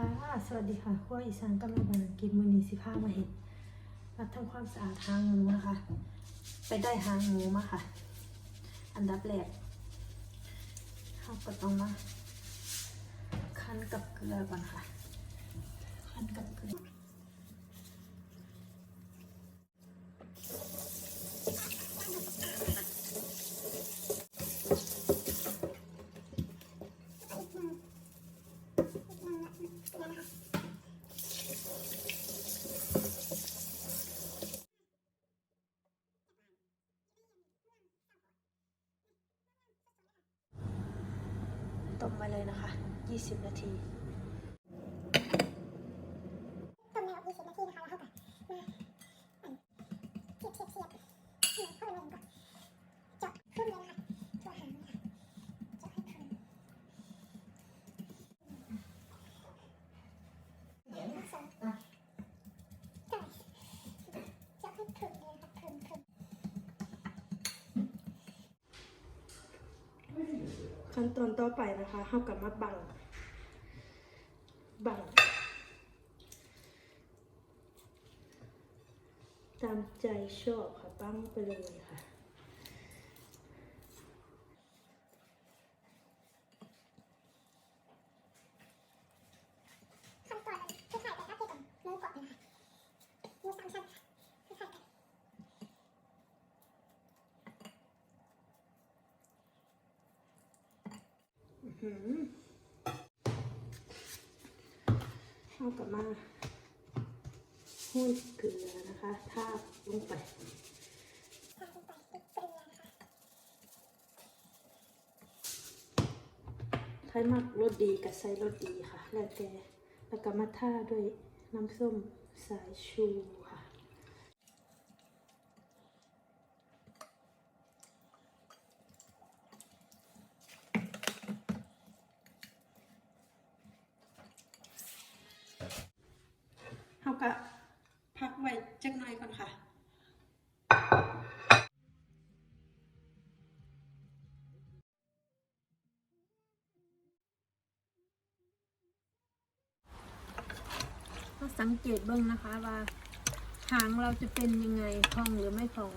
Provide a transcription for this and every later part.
ค่ะ สวัสดีค่ะขั้วอีสานกำลังบานกินมือนีสิผ้ามาเห็นมาทำความสะอาดหางหมูนะคะ ไปได้หางหมูมาค่ะ อันดับแรกเราก็ต้องมาคั้นกับเกลือก่อนค่ะ คั้นกับเกลือ ต้มมาเลยนะคะ 20 นาที ต้มแล้ว20นาทีนะคะแล้วเข้าไปมาอันเสียบเสียบเสียบเนี่ยเข้าไปเลยก่อนเจาะขึ้นเลยนะคะตัวหางนะคะเจาะให้ขึ้นเดี๋ยวนะสองได้เจาะ ขั้นตอนต่อไปนะคะเฮากับมาบัง บัง ตามใจชอบค่ะปั้งไปเลยค่ะขั้นตอนนั้นคือถ่ายแต่หน้าที่ก่อนมือกดเลยนะคะมือสามชั้นค่ะคือถ่ายกัน อื้อหือ เอากลับมาห้อยเกลือนะคะทาบลงไปไทยเกลือนะคะใครมักรสดีกับใส่รสดีค่ะ แล้วแต่แล้วก็มาท่าด้วยน้ำส้มสายชูค่ะ จักหน่อยก่อนค่ะก็สังเกตเบ้างนะคะว่าหางเราจะเป็นยังไงพองหรือไม่พอง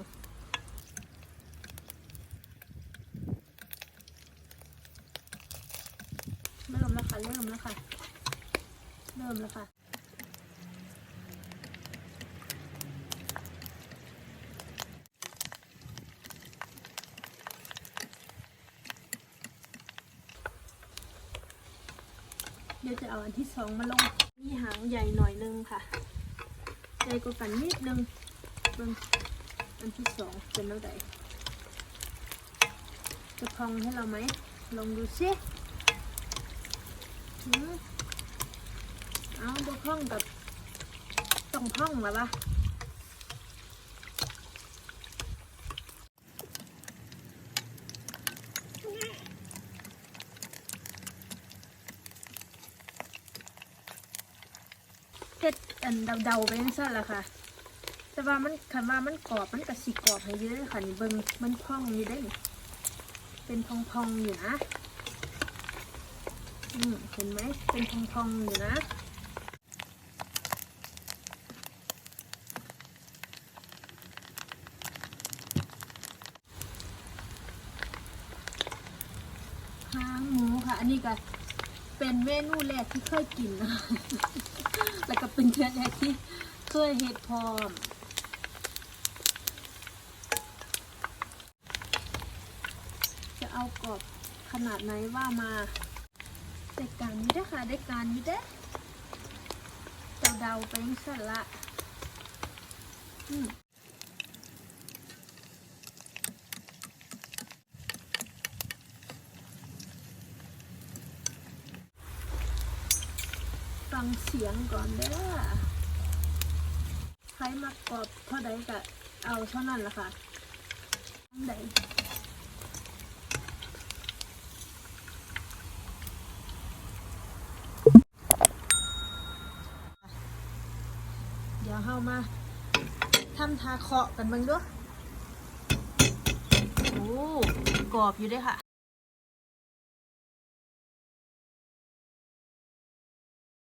เริ่มแล้วค่ะเริ่มแล้วค่ะเริ่มแล้วค่ะ เดี๋ยวจะเอาอันที่สองมาลง มีหางใหญ่หน่อยนึงค่ะ ใหญ่กว่ากันนิดนึงเบิ่งอันที่สองเป็นแล้วใดจะพองให้เราไหม ลองดูซิอเอาดูพองกับต้องพองแล้วปะ เฮ็ดอันเดาๆไปยังสั้นละค่ะ แต่ว่ามันคันว่ามันกรอบมันกระสิกรอบให้เยอะค่ะนี่เบิ่งมันพองอยู่ได้นี่เป็นพองๆอยู่นะอืมเห็นไหมเป็นพองๆอยู่นะหางหมูค่ะ อันนี้ก็ เป็นเมนูแรกที่เคยกินนะแล้วก็เป็นเทือแรกที่เคยเฮ็ดพร้อมจะเอากรอบขนาดไหนว่ามาได้การอยู่เด้อค่ะได้การอยู่เด้อเจ้าเดาไปสั่นละอืม งเสียงก่อนเด้อใครมากรอบเท่าใดก็เอาเท่านั้นละค่ะอันใดเดี๋ยวเฮามาทำทาเคาะกันบ้างด้วยโอ้กรอบอยู่ด้วยค่ะ